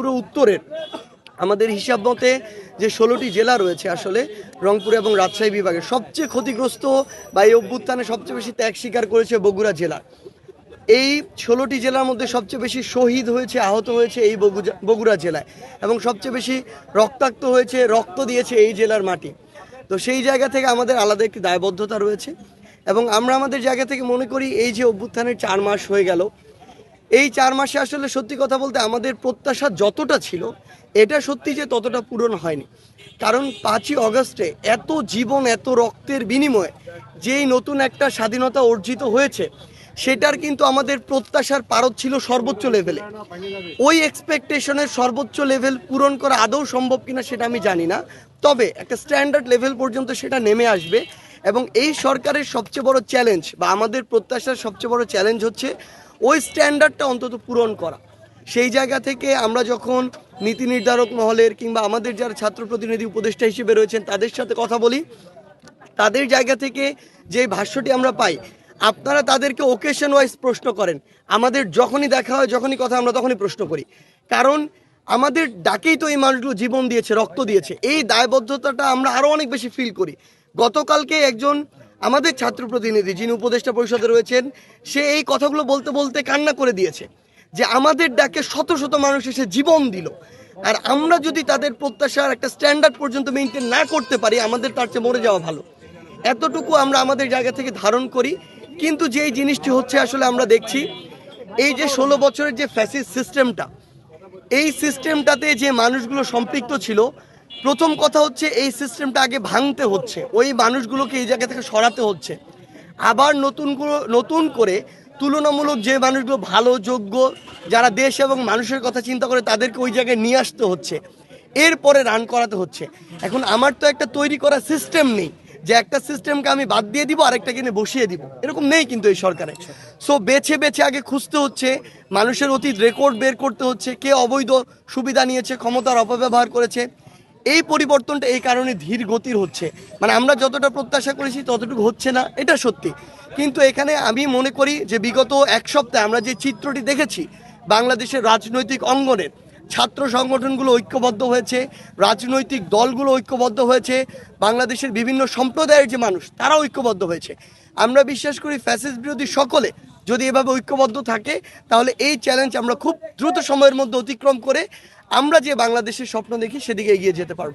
পুরো উত্তরের আমাদের হিসাব মতে যে ষোলোটি জেলা রয়েছে আসলে, রংপুর এবং রাজশাহী বিভাগে সবচেয়ে ক্ষতিগ্রস্ত বা এই অভ্যুত্থানে সবচেয়ে বেশি ত্যাগ স্বীকার করেছে বগুড়া জেলা। এই ষোলোটি জেলার মধ্যে সবচেয়ে বেশি শহীদ হয়েছে, আহত হয়েছে এই বগুড়া জেলায় এবং সবচেয়ে বেশি রক্তাক্ত হয়েছে, রক্ত দিয়েছে এই জেলার মাটি। তো সেই জায়গা থেকে আমাদের আলাদা একটি দায়বদ্ধতা রয়েছে এবং আমরা আমাদের জায়গা থেকে মনে করি এই যে অভ্যুত্থানের চার মাস হয়ে গেল এই চার মাসে আসলে সত্যি কথা বলতে আমাদের প্রত্যাশা যতটা ছিল, এটা সত্যি যে ততটা পূরণ হয়নি। কারণ পাঁচই অগস্টে এত জীবন, এত রক্তের বিনিময়ে যেই নতুন একটা স্বাধীনতা অর্জিত হয়েছে, সেটার কিন্তু আমাদের প্রত্যাশার পারদ ছিল সর্বোচ্চ লেভেলে ওই এক্সপেকটেশনের সর্বোচ্চ লেভেল পূরণ করা আদৌ সম্ভব কিনা সেটা আমি জানি না। তবে একটা স্ট্যান্ডার্ড লেভেল পর্যন্ত সেটা নেমে আসবে এবং এই সরকারের সবচেয়ে বড় চ্যালেঞ্জ বা আমাদের প্রত্যাশার সবচেয়ে বড় চ্যালেঞ্জ হচ্ছে ওই স্ট্যান্ডার্ডটা অন্তত পূরণ করা। সেই জায়গা থেকে আমরা যখন নীতি নির্ধারক মহলের কিংবা আমাদের যারা ছাত্র প্রতিনিধি উপদেষ্টা হিসেবে রয়েছেন, তাদের সাথে কথা বলি। তাদের জায়গা থেকে যে ভাষ্যটি আমরা পাই, আপনারা তাদেরকে ওকেশন ওয়াইজ প্রশ্ন করেন। আমাদের যখনই দেখা হয়, যখনই কথা আমরা তখনই প্রশ্ন করি। কারণ আমাদের ডাকেই তো এই মানুষগুলো জীবন দিয়েছে, রক্ত দিয়েছে। এই দায়বদ্ধতাটা আমরা আরও অনেক বেশি ফিল করি। গতকালকে একজন আমাদের ছাত্র প্রতিনিধি যিনি উপদেষ্টা পরিষদে রয়েছেন, সে এই কথাগুলো বলতে বলতে কান্না করে দিয়েছে যে আমাদের ডাকে শত শত মানুষ এসে জীবন দিল। আর আমরা যদি তাদের প্রত্যাশার একটা স্ট্যান্ডার্ড পর্যন্ত মেনটেন না করতে পারি, আমাদের তার চেয়ে মরে যাওয়া ভালো। এতটুকু আমরা আমাদের জায়গা থেকে ধারণ করি। কিন্তু যেই জিনিসটি হচ্ছে আসলে আমরা দেখছি, এই যে ষোলো বছরের যে ফ্যাসিস সিস্টেমটা এই সিস্টেমটাতে যে মানুষগুলো সম্পৃক্ত ছিল প্রথম কথা হচ্ছে এই সিস্টেমটা আগে ভাঙতে হচ্ছে। ওই মানুষগুলোকে এই জায়গা থেকে সরাতে হচ্ছে। আবার নতুন নতুন করে তুলনামূলক যে মানুষগুলো ভালো, যোগ্য, যারা দেশ এবং মানুষের কথা চিন্তা করে তাদেরকে ওই জায়গায় নিয়ে আসতে হচ্ছে। এরপরে রান করাতে হচ্ছে। এখন আমার তো একটা তৈরি করা সিস্টেম নেই যে একটা সিস্টেমকে আমি বাদ দিয়ে দিব আরেকটা কিনে বসিয়ে দিব। এরকম নেই কিন্তু এই সরকারে। সো বেছে বেছে আগে খুঁজতে হচ্ছে, মানুষের অতীত রেকর্ড বের করতে হচ্ছে, কে অবৈধ সুবিধা নিয়েছে, ক্ষমতার অপব্যবহার করেছে এই পরিবর্তনটা এই কারণে ধীর গতির হচ্ছে। মানে আমরা যতটা প্রত্যাশা করেছি ততটুকু হচ্ছে না, এটা সত্যি। কিন্তু এখানে আমি মনে করি যে বিগত এক সপ্তাহে আমরা যে চিত্রটি দেখেছি, বাংলাদেশের রাজনৈতিক অঙ্গনের, ছাত্র সংগঠনগুলো ঐক্যবদ্ধ হয়েছে, রাজনৈতিক দলগুলো ঐক্যবদ্ধ হয়েছে, বাংলাদেশের বিভিন্ন সম্প্রদায়ের যে মানুষ তারা ঐক্যবদ্ধ হয়েছে। আমরা বিশ্বাস করি ফ্যাসিস বিরোধী সকলে যদি এভাবে ঐক্যবদ্ধ থাকে, তাহলে এই চ্যালেঞ্জ আমরা খুব দ্রুত সময়ের মধ্যে অতিক্রম করে আমরা যে বাংলাদেশের স্বপ্ন দেখি, সেদিকে এগিয়ে যেতে পারব।